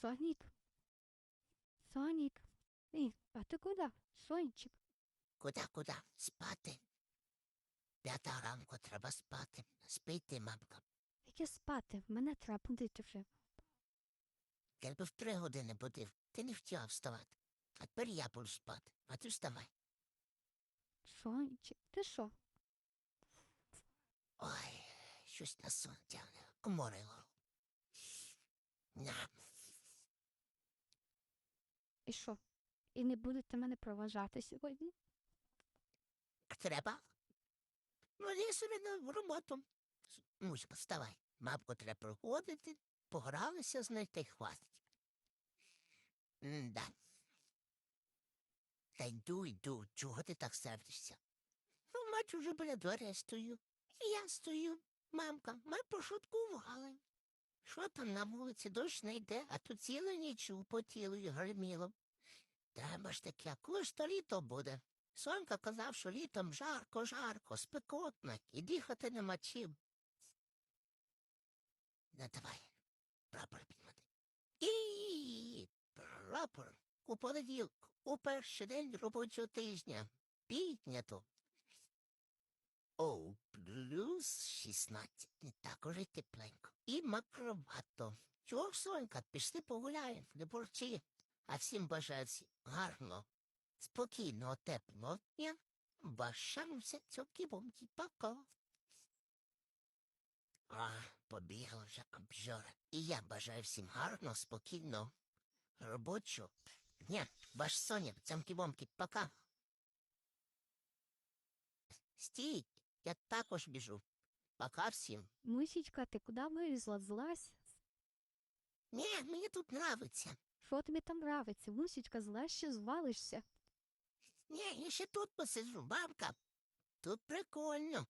Сонік. Сонік. Ей, а ти куди? Сончик. Куда, куда? Спати. П'ята ранку треба спати. Спійте, мамка. Яке спати? Мене треба будити вже. Якби в три години будив, ти не хотіла вставати. А тепер я буду спати. А ти вставай. Сончик, ти що? Ой, щось на сон тягне. Коморило. І що? І не будете мене проважати сьогодні? Треба? Ну, я собі на роботу. Музика, вставай. Мамку треба проходити, погралися з нею та й хватить. Да. Та йду, йду, чого ти так сердишся? Ну, мать уже біля дверей стою. І я стою. Мамка, ми пошуткували. Що там на вулиці дощ не йде, а тут цілу ніч по тілу й гриміло. Треба ж таке, коли ж то літо буде. Сонька казав, що літом жарко, жарко, спекотно, і дихати нема чим. Не давай, прапор підмати. І прапор у понеділок, у перший день робочого тижня. Піднято. О, плюс 16. Не так уже тепленько. І макровато. Чого, Сонька, пішли погуляємо, не борчи. А всім бажаю всім гарно, спокійного, теплого дня. Бажаємося цьокі бомки пока. А, побігла вже обжора. І я бажаю всім гарного, спокійного, робочого дня. Ваш Соня, цьомкі бомки пока. Стій, я також біжу. Пока всім. Мусічка, ти куди вилізла? Злась? Ні, мені тут нравиться. Що тобі там нравиться? Мусічка, злазь, ще звалишся. Ні, я ще тут посиджу, бабка. Тут прикольно.